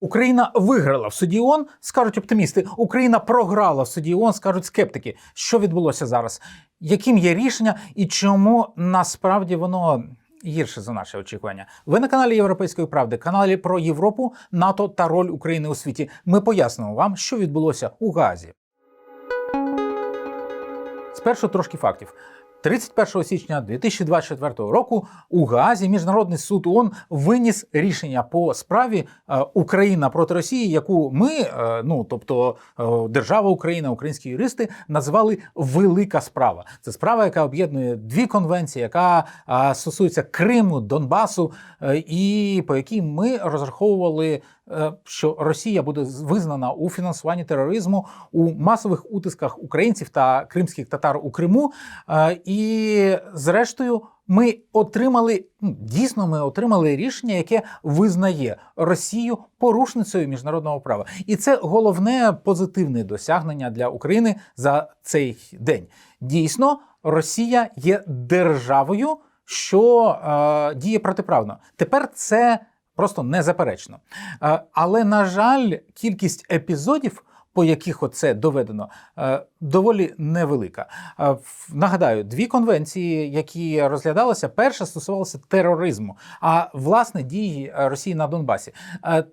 Україна виграла в суді ООН, скажуть оптимісти. Україна програла в суді ООН, скажуть скептики. Що відбулося зараз? Яким є рішення і чому насправді воно гірше за наше очікування? Ви на каналі Європейської правди, каналі про Європу, НАТО та роль України у світі. Ми пояснимо вам, що відбулося у Газі. Спершу трошки фактів. 31 січня 2024 року у Гаазі Міжнародний суд ООН виніс рішення по справі е, Україна проти Росії, яку ми, е, ну тобто е, держава Україна, українські юристи, назвали велика справа. Це справа, яка об'єднує дві конвенції, яка стосується Криму, Донбасу, і по якій ми розраховували. Що Росія буде визнана у фінансуванні тероризму у масових утисках українців та кримських татар у Криму, Е, І зрештою, ми отримали ну, дійсно, ми отримали рішення, яке визнає Росію порушницею міжнародного права, і це головне позитивне досягнення для України за цей день. Дійсно, Росія є державою, що е, діє протиправно. Тепер це просто незаперечно. Е, але на жаль, кількість епізодів по яких оце доведено, е, доволі невелика. Е, Нагадаю, дві конвенції, які розглядалися, перша стосувалася тероризму, а власне дії е, Росії на Донбасі.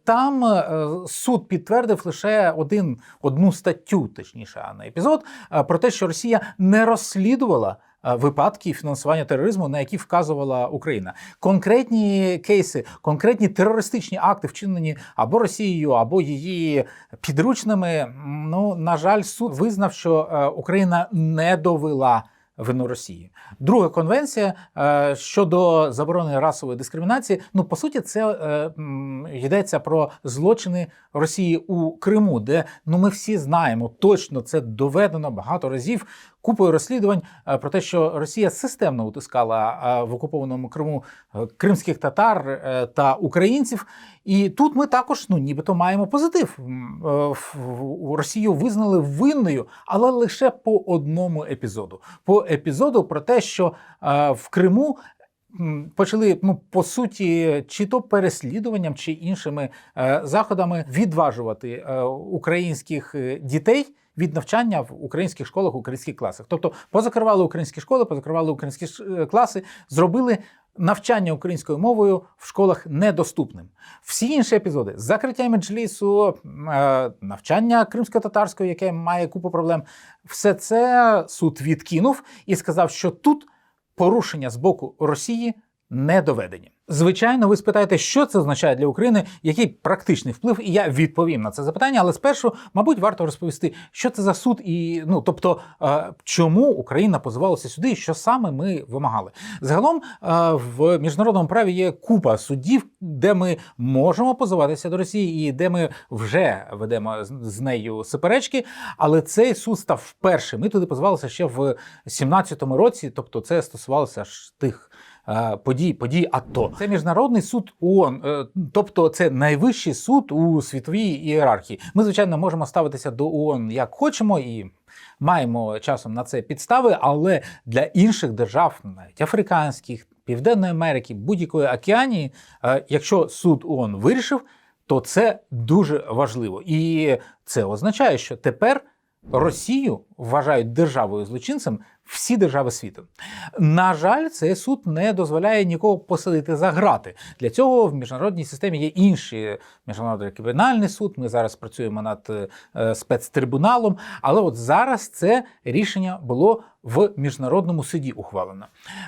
Там суд підтвердив лише один одну статтю, точніше, а не епізод, про те, що Росія не розслідувала. Е, Випадки фінансування тероризму, на які вказувала Україна, конкретні кейси, конкретні терористичні акти, вчинені або Росією, або її підручними. Ну на жаль, суд визнав, що е, Україна не довела вину Росії. Друга конвенція е, щодо заборони расової дискримінації. Ну по суті, це е, йдеться про злочини Росії у Криму, де ну ми всі знаємо точно це доведено багато разів. Купою розслідувань е, про те, що Росія системно утискала е, в окупованому Криму е, кримських татар та українців. І тут ми також, ну нібито маємо позитив. Росію визнали винною, але лише по одному епізоду. По епізоду про те, що в Криму. Почали ну по суті, чи то переслідуванням, чи іншими е, заходами відважувати е, українських е, дітей від навчання в українських школах, українських класах. Тобто позакривали українські школи, позакривали українські е, класи, зробили навчання українською мовою в школах недоступним. Всі інші епізоди закриття меджлісу, е, навчання кримсько-татарського, яке має купу проблем, все це суд відкинув і сказав, що тут порушення з боку Росії не доведені. Звичайно, ви спитаєте, що це означає для України, який практичний вплив, і я відповім на це запитання. Але спершу, мабуть, варто розповісти, що це за суд, і ну тобто, е, чому Україна позивалася сюди, і що саме ми вимагали. Загалом е, в міжнародному праві є купа судів, де ми можемо позиватися до Росії, і де ми вже ведемо з- нею суперечки. Але цей суд став вперше. Ми туди позивалися ще в 17-му році, тобто це стосувалося ж тих. Е, Подій, подій АТО. Це міжнародний суд ООН, е, тобто це найвищий суд у світовій ієрархії. Ми, звичайно, можемо ставитися до ООН як хочемо і маємо часом на це підстави, але для інших держав, навіть африканських, Південної Америки, будь-якої океанії, е, якщо суд ООН вирішив, то це дуже важливо. І це означає, що тепер Росію вважають державою злочинцем всі держави світу. На жаль, цей суд не дозволяє нікого посадити за грати. Для цього в міжнародній системі є інші міжнародний кримінальний суд. Ми зараз працюємо над е, спецтрибуналом. Але от зараз це рішення було в міжнародному суді ухвалено.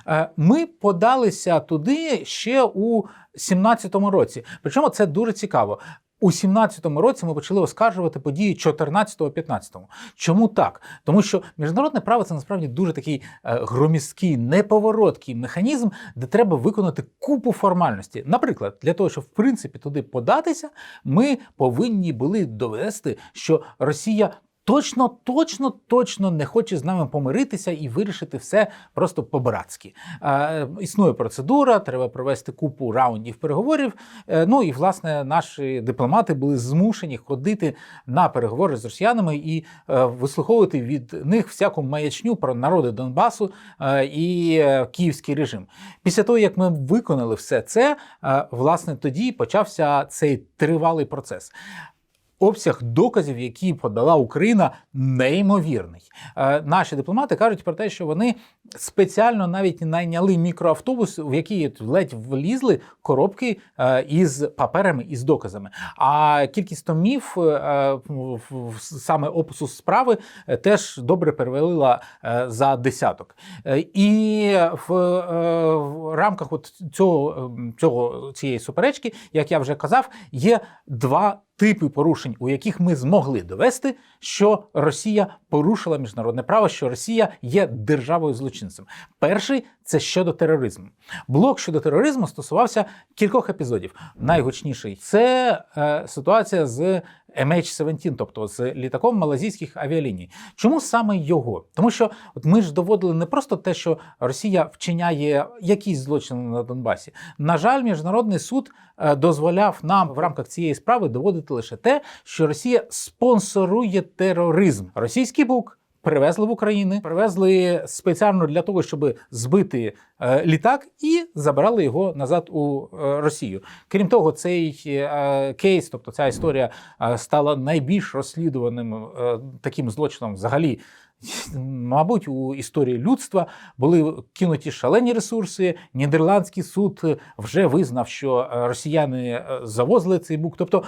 Е, Ми подалися туди ще у 17-му році. Причому це дуже цікаво. У 17-му році ми почали оскаржувати події 14-15. Чому так? Тому що міжнародне право це насправді дуже такий громіздкий, неповороткий механізм, де треба виконати купу формальності. Наприклад, для того, щоб в принципі туди податися, ми повинні були довести, що Росія точно, точно, точно не хоче з нами помиритися і вирішити все просто по-братськи. Е, існує процедура, треба провести купу раундів переговорів. Е, ну і власне наші дипломати були змушені ходити на переговори з росіянами і е, вислуховувати від них всяку маячню про народи Донбасу е, і е, київський режим. Після того, як ми виконали все це, е, власне, тоді почався цей тривалий процес. Обсяг доказів, які подала Україна, неймовірний. Е, наші дипломати кажуть про те, що вони спеціально навіть найняли мікроавтобус, в який ледь влізли коробки е, із паперами і з доказами. А кількість томів е, в- саме опису справи е, теж добре перевалила е, за десяток. Е, І в, е, в рамках от цього, е, цього цієї суперечки, як я вже казав, є два типи порушень, у яких ми змогли довести, що Росія порушила міжнародне право, що Росія є державою злочинцем. Перший це щодо тероризму. Блок щодо тероризму стосувався кількох епізодів. Найгучніший це е, ситуація з MH17, тобто з літаком малазійських авіаліній. Чому саме його? Тому що от ми ж доводили не просто те, що Росія вчиняє якісь злочини на Донбасі. На жаль, міжнародний суд е, дозволяв нам в рамках цієї справи доводити лише те, що Росія спонсорує тероризм. Російський бук. Привезли в Україну, привезли спеціально для того, щоб збити е, літак, і забрали його назад у е, Росію. Крім того, цей е, кейс, тобто ця історія, стала найбільш розслідуваним таким злочином взагалі. Мабуть, у історії людства були кинуті шалені ресурси. Нідерландський суд вже визнав, що е, росіяни е, завозили цей бук. Тобто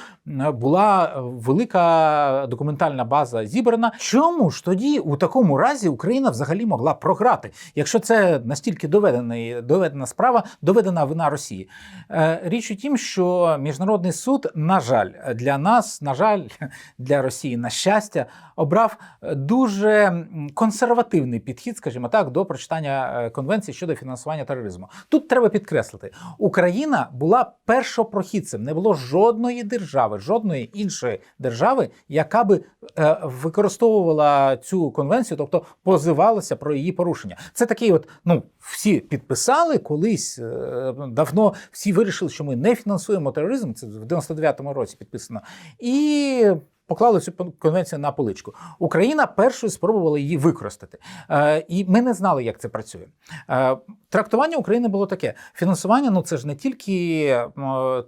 була велика документальна база зібрана. Чому ж тоді у такому разі Україна взагалі могла програти, якщо це настільки доведена, доведена справа, доведена вина Росії? Е, Річ у тім, що міжнародний суд, на жаль, для нас, на жаль, для Росії, на щастя, обрав дуже консервативний підхід, скажімо так, до прочитання е, конвенції щодо фінансування тероризму. Тут треба підкреслити, Україна була першопрохідцем. Не було жодної держави, жодної іншої держави, яка би е, використовувала цю конвенцію, тобто позивалася про її порушення. Це такий, от ну всі підписали колись е, давно. Всі вирішили, що ми не фінансуємо тероризм. Це в 99-му році підписано і. Поклали цю конвенцію на поличку. Україна першою спробувала її використати, е, і ми не знали, як це працює. Е, трактування України було таке: фінансування ну це ж не тільки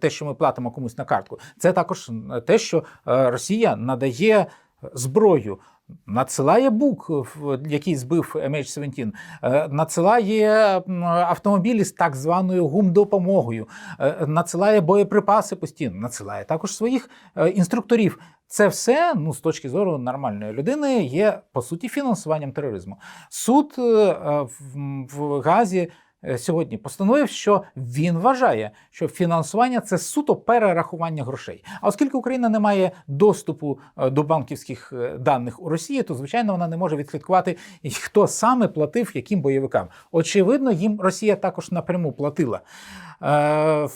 те, що ми платимо комусь на картку, це також те, що е, Росія надає зброю. Надсилає бук, який збив MH17, е, надсилає автомобілі з так званою гумдопомогою, е, надсилає боєприпаси постійно, надсилає також своїх е, інструкторів. Це все, ну з точки зору нормальної людини, є по суті фінансуванням тероризму. Суд е, е, в, Газі е, сьогодні постановив, що він вважає, що фінансування це суто перерахування грошей. А оскільки Україна не має доступу е, до банківських е, даних у Росії, то звичайно вона не може відслідкувати, хто саме платив яким бойовикам. Очевидно, їм Росія також напряму платила. Е,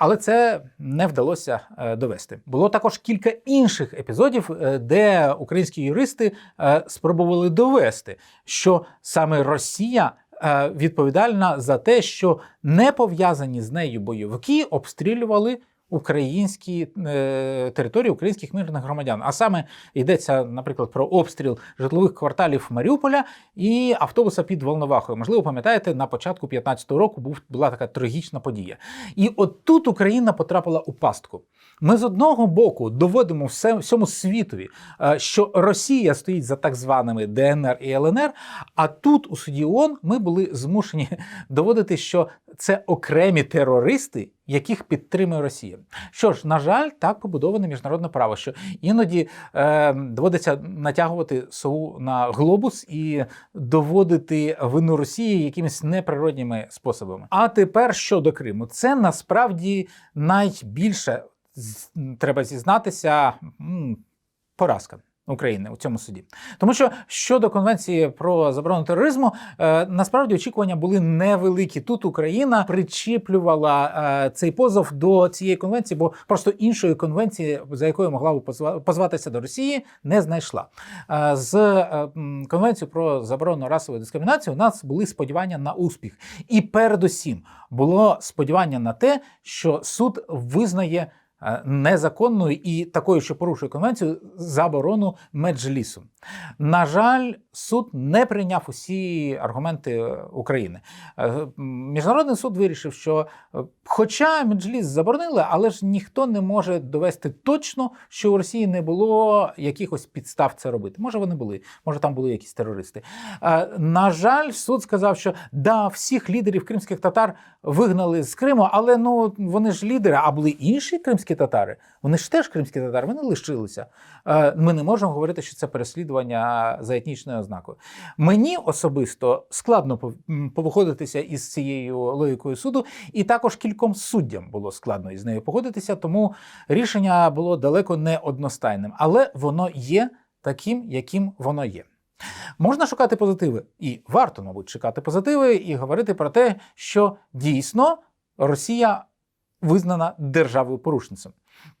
Але це не вдалося е, довести. Було також кілька інших епізодів, е, де українські юристи е, спробували довести, що саме Росія е, відповідальна за те, що не пов'язані з нею бойовики обстрілювали. Українські е, території українських мирних громадян, а саме йдеться, наприклад, про обстріл житлових кварталів Маріуполя і автобуса під Волновахою. Можливо, пам'ятаєте, на початку 15-го року був була така трагічна подія. І от тут Україна потрапила у пастку. Ми з одного боку доводимо всьому світові, е, що Росія стоїть за так званими ДНР і ЛНР. А тут у суді ООН ми були змушені доводити, що це окремі терористи, яких підтримує Росія. Що ж, на жаль, так побудоване міжнародне право, що іноді е, доводиться натягувати сову на глобус і доводити вину Росії якимись неприродніми способами. А тепер щодо Криму, це насправді найбільше треба зізнатися поразка. України у цьому суді. Тому що щодо конвенції про заборону тероризму, е, насправді очікування були невеликі. Тут Україна причіплювала е, цей позов до цієї конвенції, бо просто іншої конвенції, за якою могла б позва- позватися до Росії, не знайшла. Е, з конвенцією про заборону расової дискримінації у нас були сподівання на успіх, і передусім було сподівання на те, що суд визнає. Е, Незаконною і такою, що порушує конвенцію, заборону меджлісу. На жаль, суд не прийняв усі аргументи України. Е, Міжнародний суд вирішив, що, е, хоча меджліс заборонили, але ж ніхто не може довести точно, що у Росії не було якихось підстав це робити. Може, вони були, може, там були якісь терористи. На жаль, суд сказав, що да, всіх лідерів кримських татар вигнали з Криму, але ну вони ж лідери, а були інші кримські татари. Вони ж теж кримські татари, вони лишилися. Е, Ми не можемо говорити, що це переслідування за етнічною ознакою. Мені особисто складно пов- повиходитися із цією логікою суду, і також кільком суддям було складно із нею погодитися, тому рішення було далеко не одностайним, але воно є таким, яким воно є. Можна шукати позитиви, і варто, мабуть, шукати позитиви і говорити про те, що дійсно Росія визнана державою порушницем.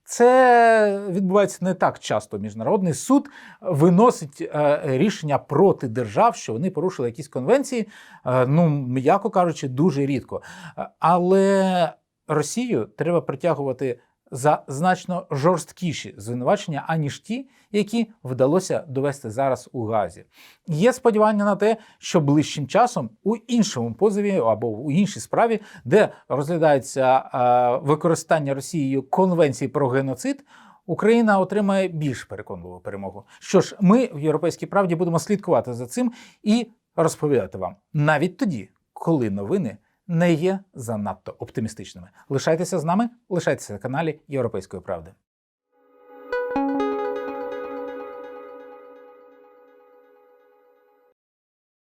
Це відбувається не так часто. Міжнародний суд виносить е, рішення проти держав, що вони порушили якісь конвенції. е, ну, м'яко кажучи, дуже рідко. Е, Але Росію треба притягувати за значно жорсткіші звинувачення, аніж ті, які вдалося довести зараз у Газі. Є сподівання на те, що ближчим часом у іншому позові або у іншій справі, де розглядається е, використання Росією конвенції про геноцид. Україна отримає більш переконливу перемогу. Що ж, ми в європейській правді будемо слідкувати за цим і розповідати вам навіть тоді, коли новини не є занадто оптимістичними. Лишайтеся з нами, лишайтеся на каналі Європейської правди.